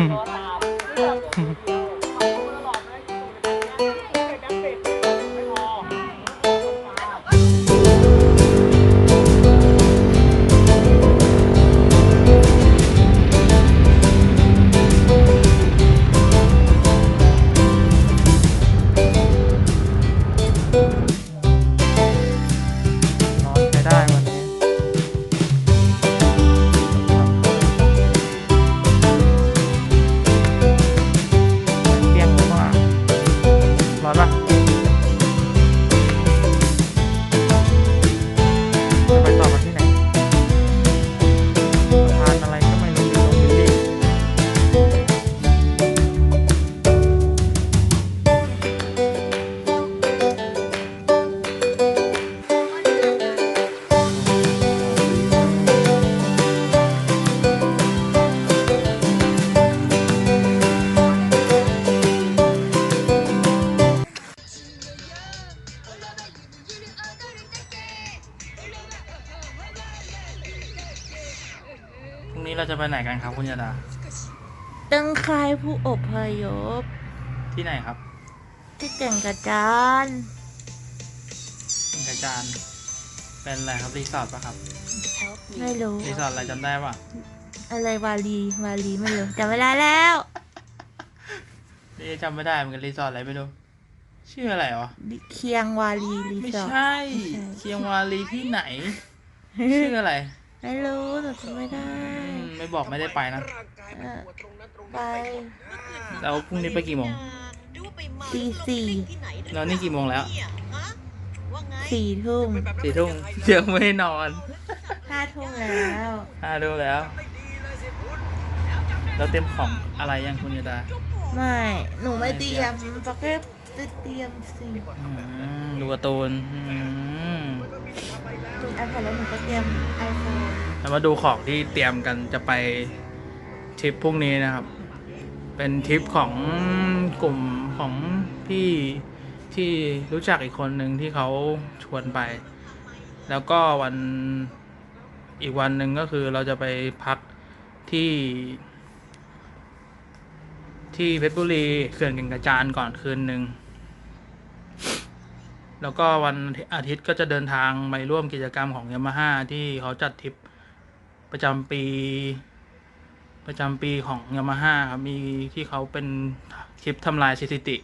รอ ครับคุณยาดา ตึงคายผู้อพยพ ที่ไหนครับที่แก่งกระจานมีอาจารย์เป็นอะไรครับรีสอร์ทปะครับไม่รู้ รีสอร์ทอะไรจำได้ปะอะไรวาลีวาลีไม่รู้จำไม่ได้แล้ว นี่จำไม่ได้เหมือนกันรีสอร์ทอะไรไม่รู้ ชื่ออะไรวะ เคียงวาลีรีไม่สอร์ท ใช่ไม่ใช่เชียงวาลีที่ไหน ชื่ออะไร ไม่รู้แต่จำไม่ได้ อืมไม่บอกไม่ได้ไปนะ เออ ไป แล้วพรุ่งนี้ไปกี่โมง ตีสี่ แล้วนี่กี่โมงแล้ว สี่ทุ่มสี่ทุ่มยังไม่ได้นอนห้าทุ่มแล้วห้าดูแล้ว แล้วเตรียมของอะไรยังคุณยาดา ไม่ หนูไม่เตรียมปากเก็ต เตรียมสิอืมดูการ์ตูนอืมดูไอแพดแล้วหนูก็เตรียมไอโฟนแล้วมาดูของที่เตรียมกันจะไปทริปพรุ่งนี้นะครับ เป็นทริปของกลุ่มของพี่ที่รู้จักอีกคนหนึ่งที่เขาชวนไป แล้วก็วันอีกวันหนึ่งก็คือเราจะไปพักที่ ที่เพชรบุรีเขื่อนแก่งกระจานก่อนคืนหนึ่ง แล้วก็วันอาทิตย์ก็จะเดินทางไปร่วมกิจกรรมของยามาฮ่าที่เขาจัดทริปประจำปี ประจำปีของยามาฮ่าครับมีที่เขาเป็นคลิปทำลายสถิติ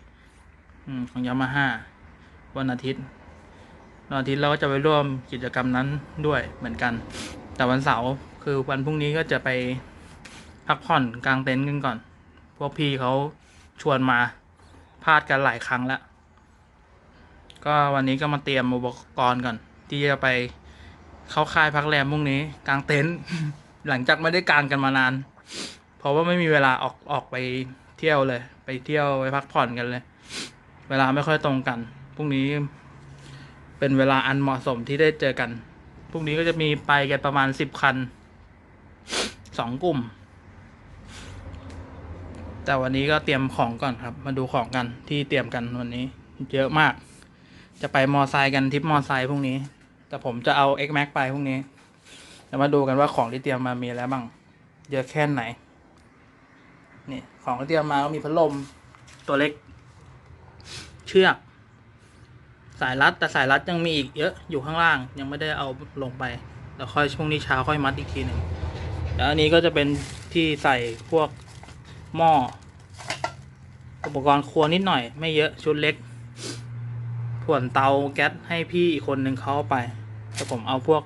ของยามาฮ่าวันอาทิตย์วันอาทิตย์เราก็จะไปร่วมกิจกรรมนั้นด้วยเหมือนกัน แต่วันเสาร์คือวันพรุ่งนี้ก็จะไปพักผ่อนกลางเต็นท์กันก่อน พวกพี่เขาชวนมาพลาดกันหลายครั้งแล้ว ก็วันนี้ก็มาเตรียมอุปกรณ์ก่อน ที่จะไปเข้าค่ายพักแรมพรุ่งนี้กลางเต็นท์หลังจากไม่ได้กางกันมานาน เพราะว่าไม่มีเวลาออกออกไปเที่ยวเลย ไปเที่ยวไปพักผ่อนกันเลย เวลาไม่ค่อยตรงกันพรุ่งนี้เป็นเวลาอันเหมาะสมที่ได้เจอกันพรุ่งนี้ก็จะมีไปกันประมาณสิบคันสองกลุ่ม แต่วันนี้ก็เตรียมของก่อนครับ มาดูของกันที่เตรียมกันวันนี้ เยอะมาก จะไปมอไซค์กันทริปมอไซค์พรุ่งนี้ แต่ผมจะเอา X Max ไปพรุ่งนี้เดี๋ยวมาดูกันว่าของที่เตรียมมามีอะไรบ้าง เยอะแค่ไหน นี่ ของที่เตรียมมาก็มีพัดลมตัวเล็ก เชือก สายรัดแต่สายรัดยังมีอีกเยอะอยู่ข้างล่าง ยังไม่ได้เอาลงไปเดี๋ยวค่อยช่วงนี้เช้าค่อยมัดอีกทีหนึ่งแล้วอันนี้ก็จะเป็นที่ใส่พวกหม้ออุปกรณ์ครัวนิดหน่อย ไม่เยอะชุดเล็ก ส่วนเตาแก๊สให้พี่อีกคนหนึ่งเขาไปแต่ผมเอาพวก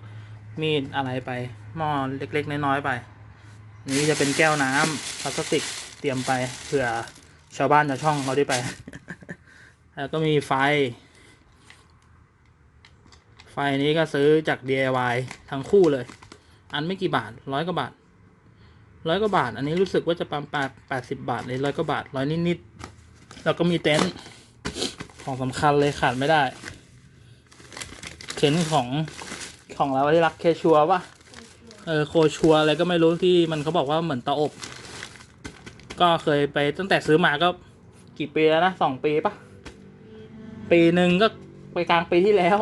มีดอะไรไป หม้อเล็ก ๆ น้อยๆไป นี่จะเป็นแก้วน้ำพลาสติกเตรียมไปเผื่อชาวบ้านชาวช่องเขาได้ไป แล้วก็มีไฟ ไฟนี้ก็ซื้อจาก DIY ทั้งคู่เลย อันไม่กี่บาทร้อยกว่าบาทร้อยกว่าบาท อันนี้รู้สึกว่าจะประมาณแปดแปดสิบบาทเลยร้อยกว่าบาทร้อยนิดๆแล้วก็มีเต็นท์ ของสำคัญเลยขาดไม่ได้ เข็นของของเราที่รักเคชัวปะเออโคชัวอะไรก็ไม่รู้ที่มันเขาบอกว่าเหมือนเตาอบ ก็เคยไปตั้งแต่ซื้อมาก็กี่ปีแล้วนะสองปีปะปีหนึ่งก็ไปกลางปีที่แล้ว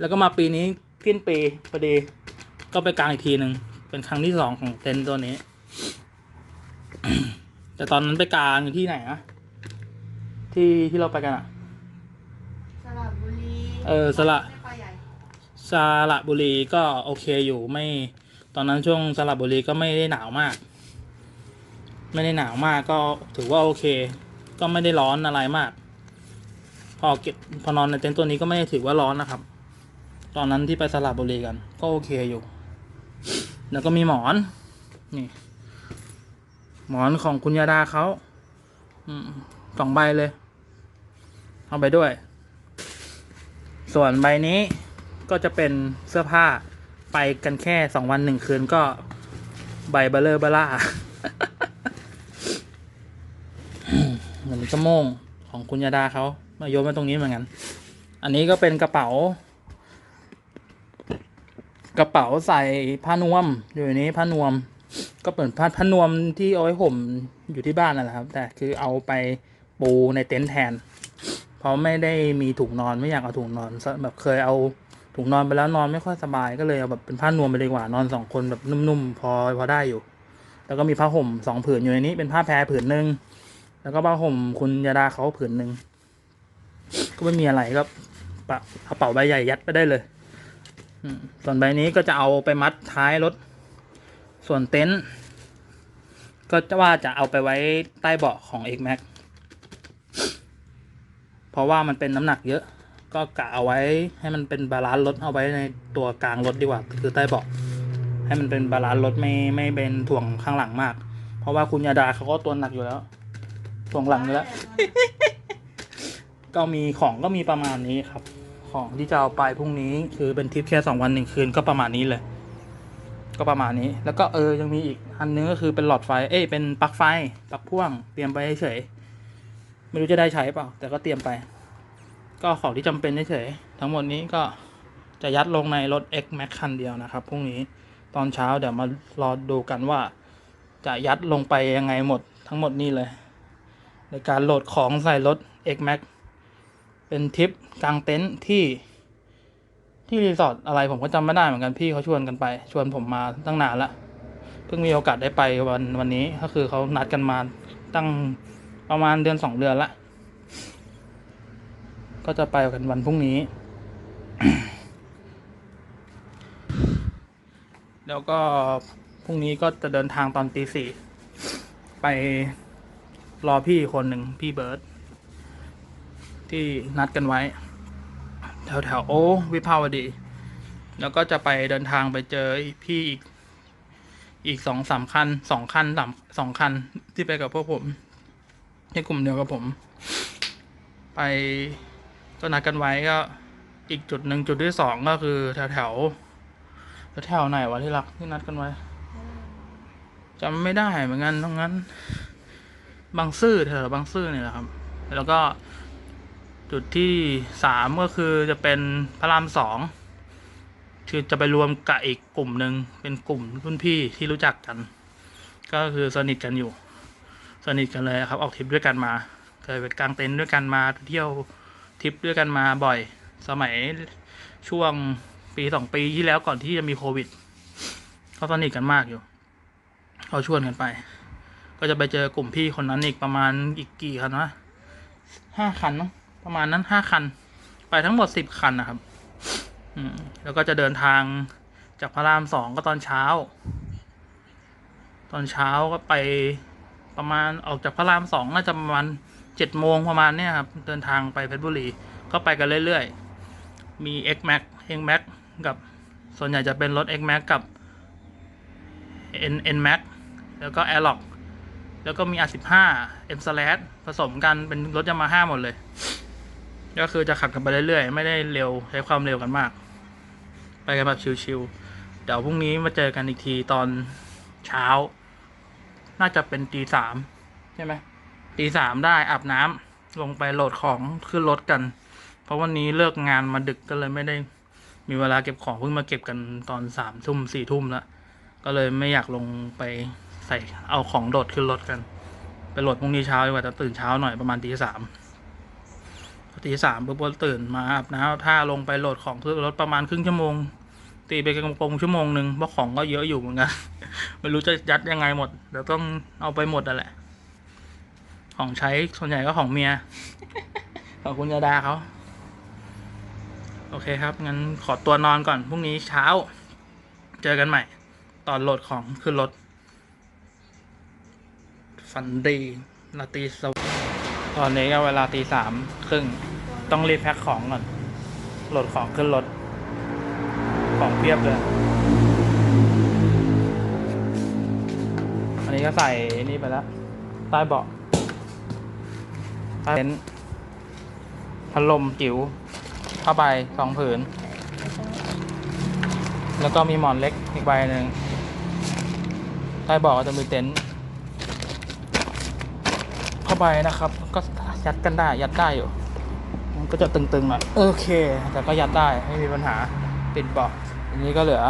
แล้วก็มาปีนี้สิ้นปีพอดี ก็ไปกลางอีกทีหนึ่งเป็นครั้งที่สองของเต็นท์ตัวนี้ แต่ตอนนั้นไปกลางอยู่ที่ไหนอะ ที่ที่เราไปกันอะสระบุรีเออสระไม่ไปใหญ่สระบุรีก็โอเคอยู่ไม่ ตอนนั้นช่วงสระบุรีก็ไม่ได้หนาวมาก ไม่ได้หนาวมากก็ถือว่าโอเค ก็ไม่ได้ร้อนอะไรมาก พอเก็บพอนอนในเต็นท์ตัวนี้ก็ไม่ได้ถือว่าร้อนนะครับ ตอนนั้นที่ไปสระบุรีกัน ก็โอเคอยู่ แล้วก็มีหมอนนี่หมอนของคุณยาดาเขาอืม สองใบเลย เอาไปด้วย ส่วนใบนี้ก็จะเป็นเสื้อผ้าไปกันแค่สองวันหนึ่งคืนก็ใบเบลเลอร์เบล่าเหมือนกระโมงของคุณยาดาเขามาโยนมาตรงนี้เหมือนกัน อันนี้ก็เป็นกระเป๋า กระเป๋าใส่ผ้านวม อยู่ในนี้ผ้านวม ก็เปิดผ้าผ้านวมที่เอาไว้ห่มอยู่ที่บ้านนั่นแหละครับ แต่คือเอาไป ปูในเต็นท์แทน เพราะไม่ได้มีถุงนอนไม่อยากเอาถุงนอนแบบเคยเอาถุงนอนไปแล้วนอนไม่ค่อยสบายก็เลยเอาแบบเป็นผ้านวมไปเลยดีกว่านอนสองคนแบบนุ่มๆพอพอได้อยู่ แล้วก็มีผ้าห่มสองผืนอยู่ในนี้ เป็นผ้าแพรผืนหนึ่งแล้วก็ผ้าห่มคุณยาดาเขาผืนหนึ่งก็ไม่มีอะไรก็ปะกระเป๋าใบใหญ่ยัดไปได้เลยส่วนใบนี้ก็จะเอาไปมัดท้ายรถ ส่วนเต็นท์ก็จะว่าจะเอาไปไว้ใต้เบาะของ X Max เพราะว่ามันเป็นน้ำหนักเยอะ ก็กะเอาไว้ให้มันเป็นบาลานซ์รถเอาไว้ในตัวกลางรถดีกว่า คือใต้เบาะให้มันเป็นบาลานซ์รถไม่ไม่เป็นถ่วงข้างหลังมาก เพราะว่าคุณยาดาเขาก็ตัวหนักอยู่แล้วถ่วงหลังอยู่แล้ว ก็มีของก็มีประมาณนี้ครับ ของที่จะเอาไปพรุ่งนี้คือเป็นทริปแค่สองวันหนึ่งคืนก็ประมาณนี้เลย ก็ประมาณนี้ แล้วก็เออยังมีอีกอันนึงก็คือเป็นหลอดไฟ เอ้ยเป็นปลั๊กไฟปลั๊กพ่วง เตรียมไปเฉย ไม่รู้จะได้ใช้เปล่า แต่ก็เตรียมไป ก็ของที่จำเป็นเฉยทั้งหมดนี้ก็จะยัดลงในรถ X Max คันเดียวนะครับพรุ่งนี้ตอนเช้าเดี๋ยวมารอดูกันว่า จะยัดลงไปยังไงหมดทั้งหมดนี้เลย ในการโหลดของใส่รถ X Max เป็นทริปกลางเต็นท์ที่ที่รีสอร์ทอะไรผมก็จำไม่ได้เหมือนกันพี่เขาชวนกันไป ชวนผมมาตั้งนานละเพิ่งมีโอกาสได้ไปวันวันนี้ก็คือเขานัดกันมาตั้ง ประมาณเดือนสองเดือนละ ก็จะไปกันวันพรุ่งนี้ แล้วก็พรุ่งนี้ก็จะเดินทางตอนตีสี่ไปรอพี่คนหนึ่งพี่เบิร์ตที่นัดกันไว้ แถวแถวโอวิภาวดี แล้วก็จะไปเดินทางไปเจอพี่อีกอีกสองสามคันสองคันสามสองคันที่ไปกับพวกผม ที่กลุ่มเดียวกับผม ไปก็นัดกันไว้ก็อีกจุดหนึ่งจุดที่สองก็คือแถวแถวแถวไหนวะที่รักที่นัดกันไว้จำไม่ได้เหมือนกันตรงนั้น บางซื่อแถวบางซื่อเนี่ยแหละครับ แล้วก็จุดที่สามก็คือจะเป็นพระรามสองคือจะไปรวมกับอีกกลุ่มหนึ่งเป็นกลุ่มรุ่นพี่ที่รู้จักกัน ก็คือสนิทกันอยู่ สนิทกันเลยครับ ออกทริปด้วยกันมาเคยไปกางเต็นท์ด้วยกันมาเที่ยวทริปด้วยกันมาบ่อย สมัยช่วงปีสองปีที่แล้วก่อนที่จะมีโควิดเขาสนิทกันมากอยู่เขาชวนกันไป ก็จะไปเจอกลุ่มพี่คนนั้นอีกประมาณอีกกี่คันวะห้าคันมั้งประมาณนั้นห้าคัน ไปทั้งหมดสิบคันนะครับ อืม แล้วก็จะเดินทางจากพระรามสองก็ตอนเช้า ตอนเช้าก็ไป ประมาณออกจากพระรามสองน่าจะประมาณเจ็ดโมงประมาณเนี้ยครับ เดินทางไปเพชรบุรี ก็ไปกันเรื่อยๆ มี X Max X Max กับส่วนใหญ่จะเป็นรถ X Max กับ N N Max แล้วก็ Airlock แล้วก็มี R15 M Slash ผสมกันเป็นรถยามาฮ่าหมดเลย ก็คือจะขับกันไปเรื่อยๆ ไม่ได้เร็วใช้ความเร็วกันมาก ไปกันแบบชิวๆเดี๋ยวพรุ่งนี้มาเจอกันอีกทีตอนเช้า น่าจะเป็นตีสามใช่ไหมตีสามได้อาบน้ำลงไปโหลดของขึ้นรถกัน เพราะวันนี้เลิกงานมาดึกก็เลยไม่ได้มีเวลาเก็บของเพิ่งมาเก็บกันตอนสามทุ่มสี่ทุ่มแล้วก็เลยไม่อยากลงไปใส่เอาของโดดขึ้นรถกัน ไปโหลดพรุ่งนี้เช้าดีกว่าจะตื่นเช้าหน่อยประมาณตีสามตีสามปุ๊บก็ตื่นมาอาบน้ำถ้าลงไปโหลดของขึ้นรถประมาณครึ่งชั่วโมงตีไปกระโปงชั่วโมงหนึ่งเพราะของก็เยอะอยู่เหมือนกัน ไม่รู้จะยัดยังไงหมดเดี๋ยวต้องเอาไปหมดอะแหละ ของใช้ส่วนใหญ่ก็ของเมียของคุณยาดาเขาโอเคครับ งั้นขอตัวนอนก่อน พรุ่งนี้เช้า เจอกันใหม่ ตอนโหลดของขึ้นรถฝันดีลาตรีสวัสดิ์ตอนนี้ก็เวลาตีสามครึ่ง ต้องรีบแพ็คของก่อน โหลดของขึ้นรถ ของเพียบเลย นี้ก็ใส่นี่ไปแล้ว ใต้เบาะใต้เต็นท์พัดลมจิ๋วผ้าใบสองผืน แล้วก็มีหมอนเล็กอีกใบหนึ่งใต้เบาะก็จะมีเต็นท์ผ้าใบนะครับ ก็ยัดกันได้ ยัดได้อยู่ มันก็จะตึงๆหน่อยโอเค แต่ก็ยัดได้ไม่มีปัญหาปิดเบาะอันนี้ก็เหลือ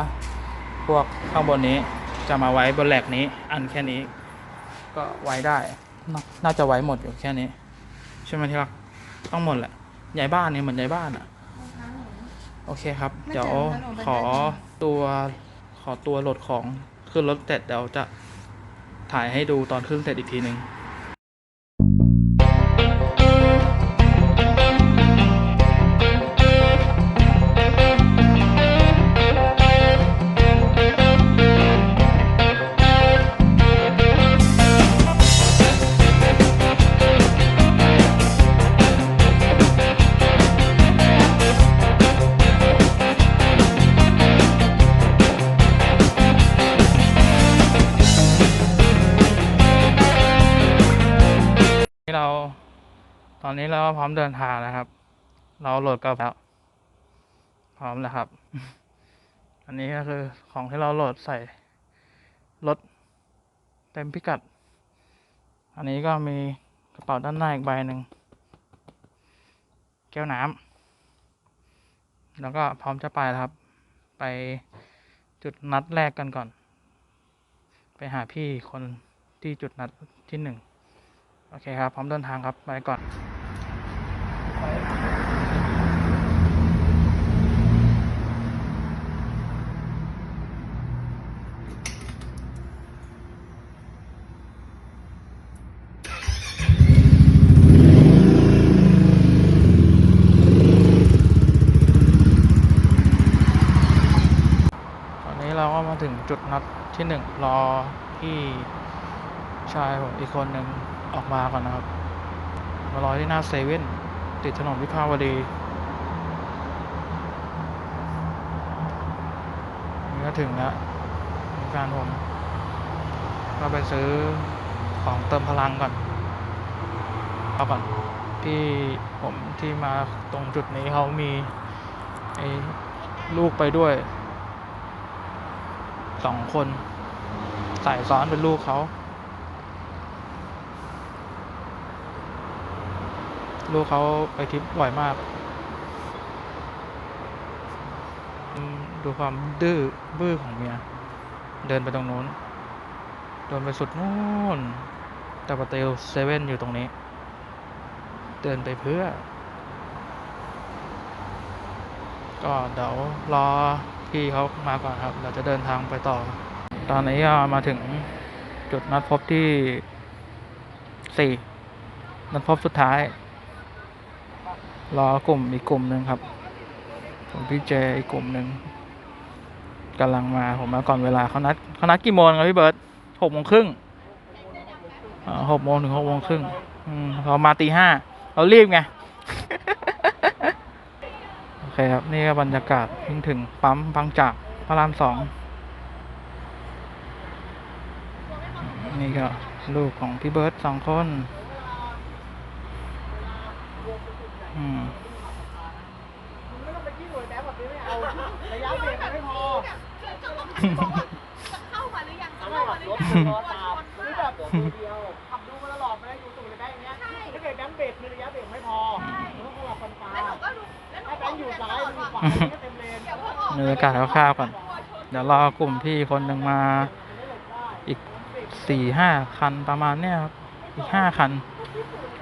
พวกข้างบนนี้ จะมาไว้บนแหลกนี้ อันแค่นี้ ก็ไว้ได้นน่าจะไว้หมดอยู่แค่นี้ ใช่ไหมที่รัก ต้องหมดแหละใหญ่บ้านเนี่ยเหมือนใหญ่บ้านอะ โอเคครับ เดี๋ยวขอตัวขอตัวโหลดของขึ้นรถเสร็จเดี๋ยวจะถ่ายให้ดูตอนขึ้นเสร็จอีกทีหนึ่ง พร้อมเดินทางแล้วครับ เราโหลดกระเป๋าพร้อมแล้วครับ อันนี้ก็คือของที่เราโหลดใส่รถเต็มพิกัด อันนี้ก็มีกระเป๋าด้านหน้าอีกใบหนึ่ง แก้วน้ำ แล้วก็พร้อมจะไปแล้วครับ ไปจุดนัดแรกกันก่อน ไปหาพี่คนที่จุดนัดที่หนึ่ง โอเคครับ พร้อมเดินทางครับ ไปก่อนนี้เราก็มา นัดที่หนึ่งรอพี่ชายผมอีกคนหนึ่งออกมาก่อนนะครับ มารอที่หน้าเซเว่นติดถนนวิภาวดีนี่ก็ถึงแล้วมีการผมก็ไปซื้อของเติมพลังก่อนเอาก่อนที่ผมที่มาตรงจุดนี้เขามีไอ้ลูกไปด้วย สองคน ใส่ซ้อนเป็นลูกเขา ลูกเขาไปทิปบ่อยมาก ดูความดื้อบื้อของเมีย เดินไปตรงนู้น เดินไปสุดนู้นแต่ปาเตลเซเว่นอยู่ตรงนี้ เดินไปเพื่อ ก็เดี๋ยวรอ พี่เขามาก่อนครับ เราจะเดินทางไปต่อ ตอนนี้ก็มาถึงจุดนัดพบที่สี่นัดพบสุดท้าย รอกลุ่มอีกกลุ่มหนึ่งครับผมพี่เจอีกกลุ่มหนึ่งกำลังมาผมมาก่อนเวลาเขานัดเขานัดกี่โมงครับพี่เบิร์ตหกโมงครึ่งหกโมงถึงหกโมงครึ่งอืมเรามาตีห้าเรารีบไง คครับ นี่ก็บรรยากาศถึงถึงปั๊มบางจากพระรามสอง นี่ก็ลูกของพี่เบิร์ตสองคน อืมไม่ต้องไปขี้หน่วยแดงแบบนี้ไม่เอาระยะเบรกมันไม่พอเข้ามาหรือยังทำเข้าให้มาขับหรืรอถยัง บรรยากาศคร่าวๆก่อน เดี๋ยวรอกลุ่มพี่คนหนึ่งมา อีกสี่ห้าคันประมาณเนี้ยครับ อีกห้าคัน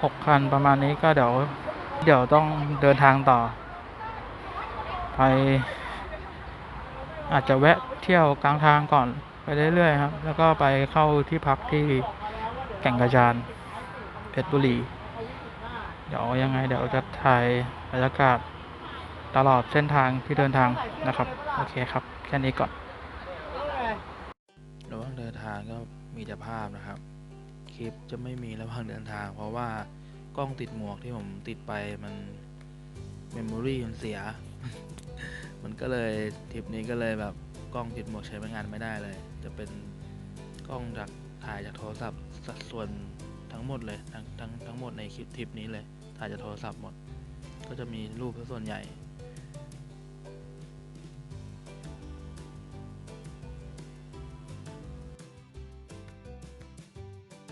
หกคันประมาณนี้ก็เดี๋ยว เดี๋ยวต้องเดินทางต่อ ไป อาจจะแวะเที่ยวกลางทางก่อน ไปเรื่อยๆครับ แล้วก็ไปเข้าที่พักที่แก่งกระจานเพชรบุรี เดี๋ยวยังไงเดี๋ยวจะถ่ายบรรยากาศ ตลอดเส้นทางที่เดินทางนะครับ โอเคครับ แค่นี้ก่อนระหว่างเดินทางก็มีแต่ภาพนะครับ คลิปจะไม่มีระหว่างเดินทาง เพราะว่ากล้องติดหมวกที่ผมติดไปมันเมมโมรีมันเสีย มันก็เลยทริปนี้ก็เลยแบบกล้องติดหมวกใช้งานไม่ได้เลย จะเป็นกล้องจากถ่ายจากโทรศัพท์สัดส่วนทั้งหมดเลยทั้งทั้งทั้งหมดในคลิปทริปนี้เลยถ่ายจากโทรศัพท์หมด ก็จะมีรูปส่วนใหญ่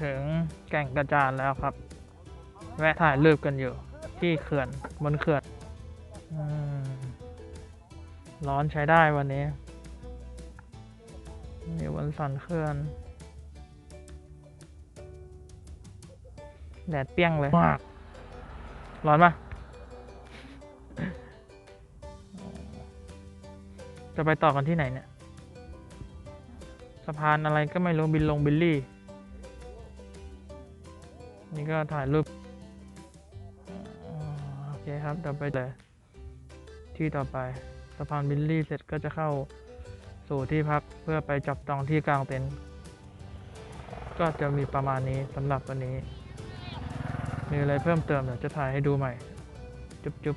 ถึงแก่งกระจานแล้วครับ แวะถ่ายรูปกันอยู่ ที่เขื่อนบนเขื่อนอมร้อนใช้ได้วันนี้อยู่บนสันเขื่อน แดดเปรี้ยงเลยมากร้อนปะจะไปต่อกันที่ไหนเนี่ย สะพานอะไรก็ไม่รู้บินลงบิลลี่ นี่ก็ถ่ายรูปโอเคครับเดี๋ยวไปเลยที่ต่อไปสะพานบิลลี่เสร็จก็จะเข้าสู่ที่พักเพื่อไปจับจองที่กลางเต็นท์ก็จะมีประมาณนี้สำหรับวันนี้ มีอะไรเพิ่มเติมเดี๋ยวจะถ่ายให้ดูใหม่ จุ๊บจุ๊บ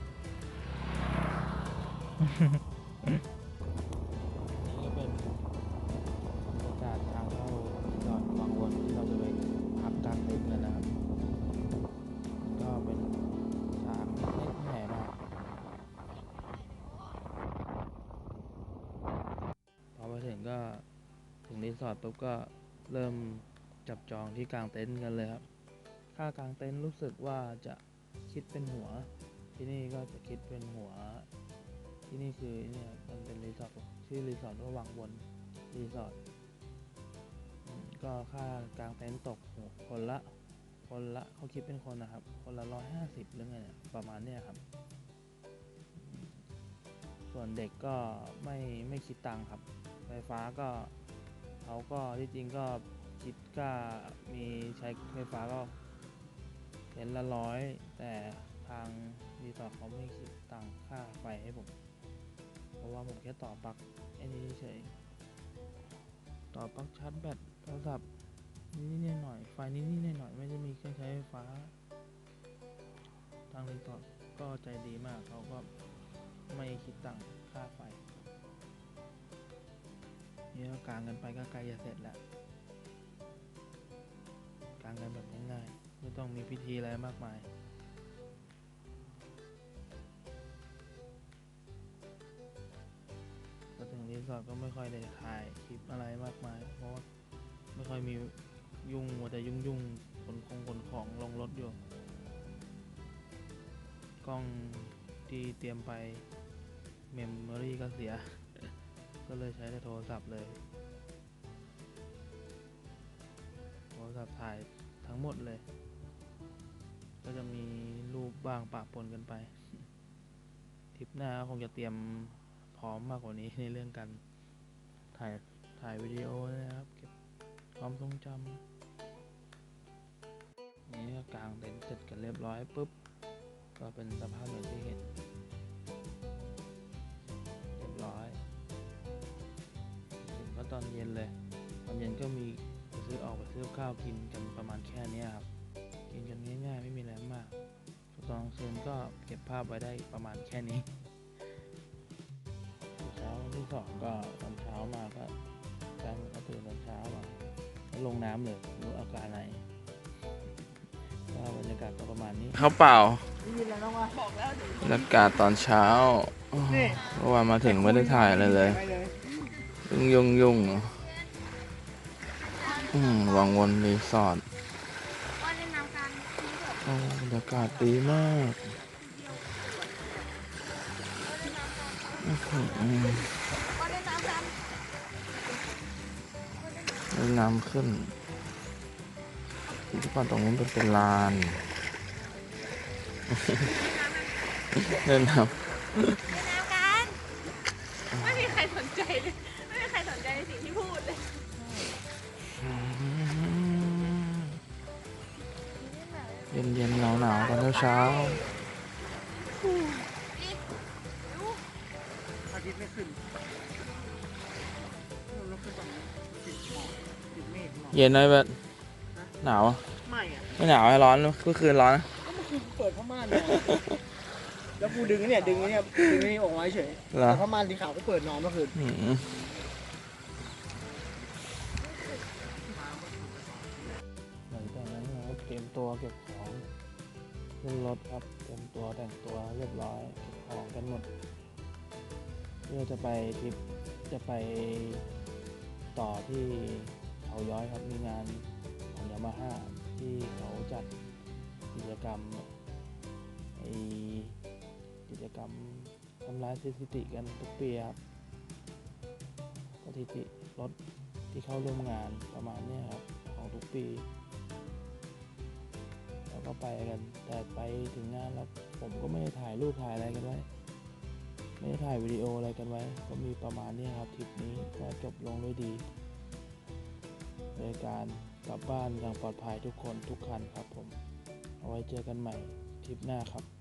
สอร์ทปุ๊บก็เริ่มจับจองที่กลางเต็นท์กันเลยครับ ค่ากลางเต็นท์รู้สึกว่าจะคิดเป็นหัว ที่นี่ก็จะคิดเป็นหัว ที่นี่คือเนี่ยมันเป็นรีสอร์ทชื่อรีสอร์ทว่าวังวนรีสอร์ทก็ค่ากลางเต็นท์ตกหัวคนละคนละเขาคิดเป็นคนนะครับ คนละร้อยห้าสิบหรือไงเนี่ยประมาณเนี้ยครับ ส่วนเด็กก็ไม่ไม่คิดตังค์ครับ ไฟฟ้าก็ เขาก็ที่จริงก็คิดก็มีใช้ไฟฟ้าก็เห็นละร้อย แต่ทางรีสอร์ทเขาไม่คิดตังค่าไฟให้ผม เพราะว่าผมแค่ต่อปลั๊กไอ้นี้เฉยต่อปลั๊กชาร์จแบตโทรศัพท์นิดๆหน่อยๆไฟนิดๆหน่อยๆไม่ได้มีเครื่องใช้ไฟฟ้า ทางรีสอร์ทก็ใจดีมากเขาก็ไม่คิดตังค่าไฟ นี่ก็กางกันไปก็ใกล้จะเสร็จแล้วกางกันแบบง่ายๆไม่ต้องมีพิธีอะไรมากมายก็ถึงรีสอร์ทก็ไม่ค่อยได้ถ่ายคลิปอะไรมากมาย เพราะว่าไม่ค่อยมียุ่งมัวแต่ยุ่งยุ่งขนของขนของลงรถอยู่กล้องที่เตรียมไปเมมโมรี่ก็เสีย ก็เลยใช้แต่โทรศัพท์เลย โทรศัพท์ถ่ายทั้งหมดเลย ก็จะมีรูปบ้างปะปนกันไปทริปหน้าคงจะเตรียมพร้อมมากกว่านี้ในเรื่องการถ่ายถ่ายวิดีโอนะครับ เก็บความทรงจำนี่ก็กางเต็นท์เสร็จกันเรียบร้อยปุ๊บ ก็เป็นสภาพอย่างที่เห็น ตอนเย็นเลย ตอนเย็นก็มีไปซื้อออกไปซื้อข้าวกินกันประมาณแค่เนี้ยครับ กินกันง่ายๆ ไม่มีอะไรมากส่วนตอนกลางคืนก็เก็บภาพไว้ได้ประมาณแค่นี้ เช้าวันที่สองก็ตอนเช้ามาก็การก็ตื่นตอนเช้ามาแล้วลงน้ำเลยรู้อาการไหนก็บรรยากาศก็ประมาณนี้ข้าวเปล่าได้ยินแล้วน้องว่าบอกแล้วบรรยากาศตอนเช้าเมื่อวานมาถึงไม่ได้ถ่ายอะไรเลยไปเลย ยุ่งยุ่งยุ่งอืมวังวนรีสอร์ทโอ้บรรยากาศดีมากอื้อหือเล่นน้ำขึ้นที่ก่อนตรงนู้นเป็นเป็นลานเล่นน้ำน้ำกัน ไม่มีใครสนใจเลยไม่มี ในสิ่งที่พูดเลยเย็นเย็นหนาวหนาวตอนเช้าอาทิตย์ไม่ขึ้นเย็นเลยแบบหนาวไม่ะไม่หนาวให้ร้อนเมื่อคืนร้อนเปิดผ้าม่านแล้วกูดึงเนี่ยดึงเนี่ยดึงนี่ออกไว้เฉยผ้าม่านสีขาวก็เปิดนอนเมื่อคืน ตัวเก็บของขึ้นรถครับเตรียมตัวแต่งตัวเรียบร้อยเก็บของกันหมดเพื่อจะไปทริปจะไปต่อที่เขาย้อยครับมีงานของยามาฮ่าที่เขาจัดกิจกรรมไอกิจกรรมทำลายสถิติกันทุกปีครับสถิติรถที่เข้าร่วมงานประมาณนี้ครับของทุกปี ก็ไปกัน แต่ไปถึงงานแล้วผมก็ไม่ได้ถ่ายรูปถ่ายอะไรกันไว้ ไม่ได้ถ่ายวิดีโออะไรกันไว้ ก็มีประมาณนี้ครับทริปนี้ก็จบลงด้วยดีโดยการกลับบ้านอย่างปลอดภัยทุกคนทุกคันครับผม เอาไว้เจอกันใหม่ทริปหน้าครับ